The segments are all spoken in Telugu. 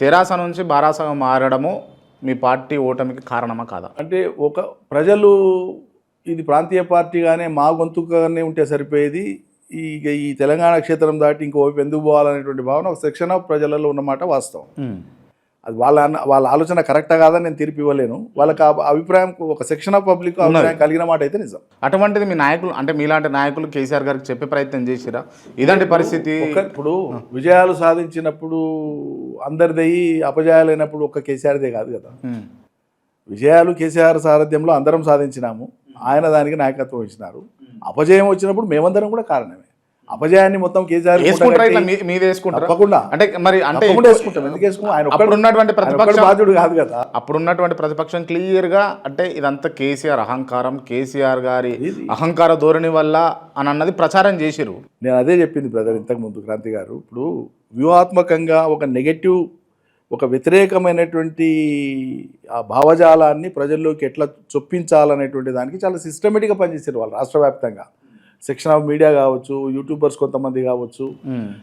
తెరాస నుంచి బారాసగా మారడము మీ పార్టీ ఓటమికి కారణమా కాదా? అంటే ఒక ప్రజలు ఇది ప్రాంతీయ పార్టీగానే మా గొంతుగానే ఉంటే సరిపోయేది. ఈ ఈ తెలంగాణ క్షేత్రం దాటి ఇంకో వైపు ఎందుకు పోవాలనేటువంటి భావన ఒక సెక్షన్ ఆఫ్ ప్రజలలో ఉన్నమాట వాస్తవం. అది వాళ్ళ వాళ్ళ ఆలోచన కరెక్టా కాదని నేను తీర్పు ఇవ్వలేను. వాళ్ళకి అభిప్రాయం ఒక సెక్షన్ ఆఫ్ పబ్లిక్ అభిప్రాయం కలిగిన మాట అయితే నిజం. అటువంటిది మీ నాయకులు అంటే మీలాంటి నాయకులు కేసీఆర్ గారికి చెప్పే ప్రయత్నం చేసిరా? ఇదంటి పరిస్థితి. ఇప్పుడు విజయాలు సాధించినప్పుడు అందరిదయ్యి అపజయాలైనప్పుడు ఒక్క కేసీఆర్దే కాదు కదా. విజయాలు కేసీఆర్ సారథ్యంలో అందరం సాధించినాము. ఆయన దానికి నాయకత్వం ఇచ్చినారు. అపజయం వచ్చినప్పుడు మేమందరం కూడా కారణమే. అపజయాన్ని మొత్తం కేసీఆర్ మీది వేసుకుంటారా తప్పకుండా. అంటే మరి అంటే ఆయన అప్పుడు ఉన్నటువంటి ప్రతిపక్షం బాధ్యుడు కాదు కదా. అప్పుడున్నటువంటి ప్రతిపక్షం క్లియర్గా అంటే ఇదంతా కేసీఆర్ అహంకారం కేసీఆర్ గారి అహంకార ధోరణి వల్ల అని అన్నది ప్రచారం చేసిరు నేను అదే చెప్పింది బ్రదర్ ఇంతకు ముందు క్రాంతి గారు. ఇప్పుడు వ్యూహాత్మకంగా ఒక నెగటివ్ ఒక వ్యతిరేకమైనటువంటి ఆ భావజాలాన్ని ప్రజల్లోకి ఎట్లా చొప్పించాలనేటువంటి దానికి చాలా సిస్టమేటిక్గా పనిచేసారు వాళ్ళు రాష్ట్ర వ్యాప్తంగా సెక్షన్ ఆఫ్ మీడియా కావచ్చు యూట్యూబర్స్ కొంతమంది కావచ్చు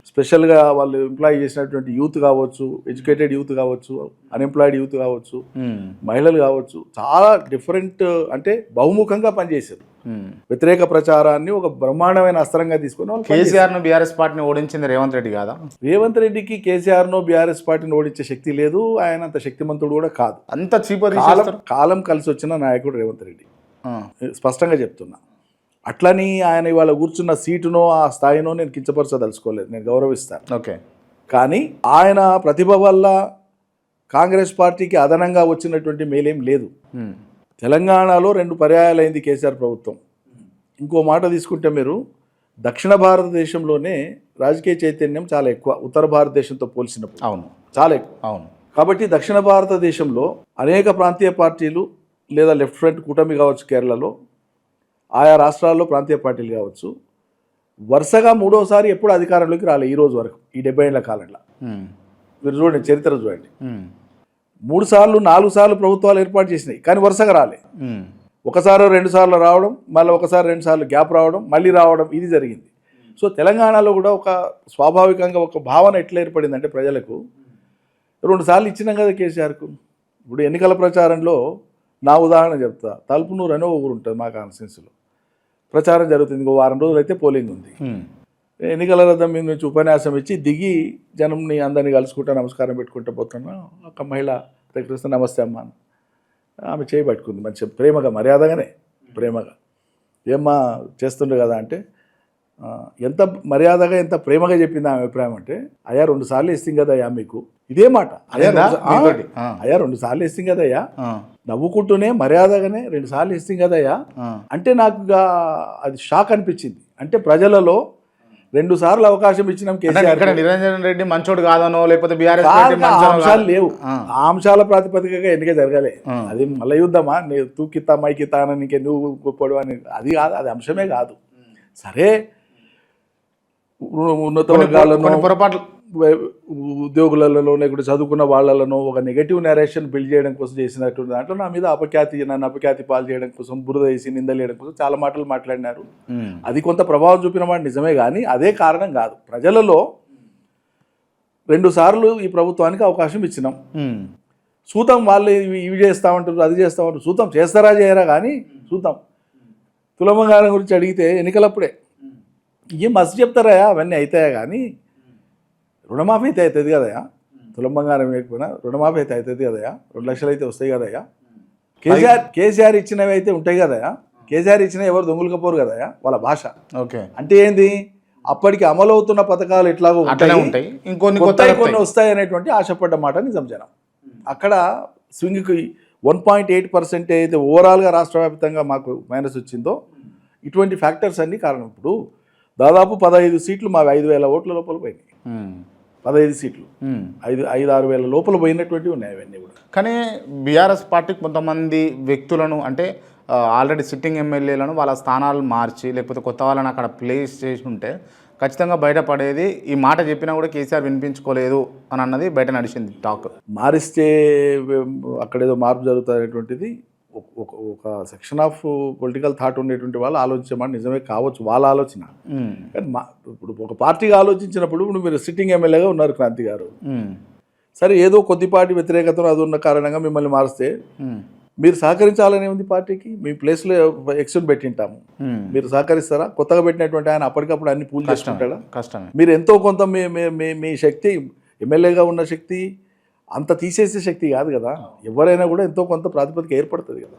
స్పెషల్గా వాళ్ళు ఎంప్లాయ్ చేసినటువంటి యూత్ కావచ్చు ఎడ్యుకేటెడ్ యూత్ కావచ్చు అన్ఎంప్లాయిడ్ యూత్ కావచ్చు మహిళలు కావచ్చు చాలా డిఫరెంట్ అంటే బహుముఖంగా పనిచేశారు. వ్యతిరేక ప్రచారాన్ని ఒక బ్రహ్మాండమైన అస్త్రంగా తీసుకొని. కేసీఆర్ను బీఆర్ఎస్ పార్టీని ఓడించింది రేవంత్ రెడ్డి కాదా? రేవంత్ రెడ్డికి కేసీఆర్ను బీఆర్ఎస్ పార్టీని ఓడించే శక్తి లేదు ఆయన అంత శక్తిమంతుడు కూడా కాదు. అంత చీప్ కాలం కలిసి వచ్చిన నాయకుడు రేవంత్ రెడ్డి. స్పష్టంగా చెప్తున్నా. అట్లని ఆయన ఇవాళ కూర్చున్న సీటునో ఆ స్థాయినో నేను కించపరచదలుచుకోలేదు నేను గౌరవిస్తాను. ఓకే. కానీ ఆయన ప్రతిభ వల్ల కాంగ్రెస్ పార్టీకి అదనంగా వచ్చినటువంటి మేలేం లేదు. తెలంగాణలో రెండు పర్యాయాలైంది కేసీఆర్ ప్రభుత్వం. ఇంకో మాట తీసుకుంటే మీరు దక్షిణ భారతదేశంలోనే రాజకీయ చైతన్యం చాలా ఎక్కువ. ఉత్తర భారతదేశంతో పోల్చినప్పుడు. అవును. చాలా ఎక్కువ. అవును. కాబట్టి దక్షిణ భారతదేశంలో అనేక ప్రాంతీయ పార్టీలు లేదా లెఫ్ట్ ఫ్రంట్ కూటమి కావచ్చు కేరళలో ఆయా రాష్ట్రాల్లో ప్రాంతీయ పార్టీలు కావచ్చు. వరుసగా మూడోసారి ఎప్పుడు అధికారంలోకి రాలే ఈ రోజు వరకు ఈ డెబ్బై ఏళ్ళ కాలంలో. మీరు చూడండి చరిత్ర చూడండి. మూడు సార్లు నాలుగు సార్లు ప్రభుత్వాలు ఏర్పాటు చేసినాయి కానీ వరుసగా రాలే. ఒకసారి రెండు సార్లు రావడం మళ్ళీ ఒకసారి రెండు సార్లు గ్యాప్ రావడం మళ్ళీ రావడం ఇది జరిగింది. సో తెలంగాణలో కూడా ఒక స్వాభావికంగా ఒక భావన ఎట్లా ఏర్పడిందంటే ప్రజలకు రెండు సార్లు ఇచ్చినాం కదా కేసీఆర్కు. ఇప్పుడు ఎన్నికల ప్రచారంలో నా ఉదాహరణ చెప్తా. తలుపునూరు అనే ఊరు ఉంటుంది మా కాన్స్టిట్యున్సీలో ప్రచారం జరుగుతుంది ఇంకో వారం రోజులు అయితే పోలింగ్ ఉంది. ఎన్నికల రథం మీద నుంచి ఉపన్యాసం ఇచ్చి దిగి జనంని అందరినీ కలుసుకుంటా నమస్కారం పెట్టుకుంటూ పోతున్నా ఒక మహిళ దగ్గర నమస్తే అమ్మా. ఆమె చేయి పట్టుకుంది మంచి ప్రేమగా మర్యాదగానే ప్రేమగా ఏమ్మా చేస్తుండ్రు కదా అంటే "ఆ, ఎంత మర్యాదగా ఎంత ప్రేమగా చెప్పింది ఆమె అభిప్రాయం అంటే అయ్యా రెండు సార్లు ఇస్తుంది కదా అయ్యా మీకు ఇదే మాట అయ్యా? రెండు సార్లు ఇస్తుంది కదయ్యా. నవ్వుకుంటూనే మర్యాదగానే రెండు సార్లు ఇస్తుంది కదయ్యా. అంటే నాకు అది షాక్ అనిపించింది అంటే ప్రజలలో రెండు సార్లు అవకాశం ఇచ్చినాం కేసీఆర్ నిరంజన్ రెడ్డి మంచోడు కాదనో లేకపోతే బీఆర్ఎస్ అంశాలు. లేవు ఆ. అంశాల ప్రాతిపదికగా ఎన్నిక జరగాలి. అది మళ్ళీ యుద్ధమా నీ తూకితా మైకితా అని నీకే నువ్వు గొప్పడు అని అది కాదు అది అంశమే కాదు సరే ఉన్నత వర్గాలను పొరపాట్లు ఉద్యోగులలో లేకుంటే చదువుకున్న వాళ్ళను ఒక నెగటివ్ నెరేషన్ బిల్డ్ చేయడం కోసం చేసినటువంటి దాంట్లో నా మీద అపఖ్యాతి నన్ను అపఖ్యాతి పాలు చేయడం కోసం బురద వేసి నిందలు చేయడం కోసం చాలా మాటలు మాట్లాడినారు. అది కొంత ప్రభావం చూపిన మాట నిజమే కానీ అదే కారణం కాదు. ప్రజలలో రెండు సార్లు ఈ ప్రభుత్వానికి అవకాశం ఇచ్చినాం. చూద్దాం వాళ్ళు ఇవి చేస్తామంటారు అది చేస్తామంటారు చూద్దాం చేస్తారా చేయరా కానీ చూద్దాం తులబంగారం గురించి అడిగితే ఎన్నికలప్పుడే ఏం మస్తు చెప్తారా అవన్నీ అవుతాయా కానీ రుణమాఫీ అయితే అవుతుంది కదయా తులం బంగారం వేయకపోయినా రుణమాఫీ అయితే అవుతుంది కదయా రెండు లక్షలు అయితే వస్తాయి కదయా కేసీఆర్ కేసీఆర్ ఇచ్చినవి అయితే ఉంటాయి కదయా కేసీఆర్ ఇచ్చినవి ఎవరు దొంగలకపోరు కదయా వాళ్ళ భాష. ఓకే. అంటే ఏంది? అప్పటికి అమలవుతున్న పథకాలు ఎట్లాగో ఉంటాయి. ఉంటాయి. ఇంకొన్ని కొత్త కొత్తవి కొన్ని వస్తాయి అనేటువంటి ఆశపడ్డ మాట నిజం జనం. అక్కడ స్వింగ్కి వన్ పాయింట్ ఎయిట్ పర్సెంట్ అయితే ఓవరాల్గా రాష్ట్ర వ్యాప్తంగా మాకు మైనస్ వచ్చిందో ఇటువంటి ఫ్యాక్టర్స్ అన్ని కారణం. ఇప్పుడు దాదాపు పదహైదు సీట్లు మావి ఐదు వేల ఓట్ల లోపల పోయినాయి. పదహైదు సీట్లు. ఐదు ఐదు ఆరు వేల లోపల పోయినటువంటివి ఉన్నాయి అవన్నీ కూడా. కానీ బీఆర్ఎస్ పార్టీకి కొంతమంది వ్యక్తులను అంటే ఆల్రెడీ సిట్టింగ్ ఎమ్మెల్యేలను వాళ్ళ స్థానాలు మార్చి లేకపోతే కొత్త వాళ్ళని అక్కడ ప్లేస్ చేసి ఉంటే ఖచ్చితంగా బయటపడేది ఈ మాట చెప్పినా కూడా కేసీఆర్ వినిపించుకోలేదు అని అన్నది బయట నడిచింది టాక్. మారిస్తే అక్కడేదో మార్పు జరుగుతున్నటువంటిది ఒక- ఒక ఒక సెక్షన్ ఆఫ్ పొలిటికల్ థాట్ ఉండేటువంటి వాళ్ళు ఆలోచించే మాట నిజమే కావచ్చు వాళ్ళ ఆలోచన. కానీ మా ఇప్పుడు ఒక పార్టీగా ఆలోచించినప్పుడు ఇప్పుడు మీరు సిట్టింగ్ ఎమ్మెల్యేగా ఉన్నారు క్రాంతి గారు. సరే ఏదో కొద్దిపాటి వ్యతిరేకతను అది ఉన్న కారణంగా మిమ్మల్ని మారిస్తే మీరు సహకరించాలని ఉంది పార్టీకి? మీ ప్లేస్లో ఎక్షన్ పెట్టింటాము. మీరు సహకరిస్తారా? కొత్తగా పెట్టినటువంటి ఆయన అప్పటికప్పుడు అన్ని పూలు చేసుకుంటాడా? కష్టమే. మీరు ఎంతో కొంత మీ మీ శక్తి ఎమ్మెల్యేగా ఉన్న శక్తి అంత తీసేసే శక్తి కాదు కదా. ఎవరైనా కూడా ఎంతో కొంత ప్రాతిపదిక ఏర్పడుతుంది కదా.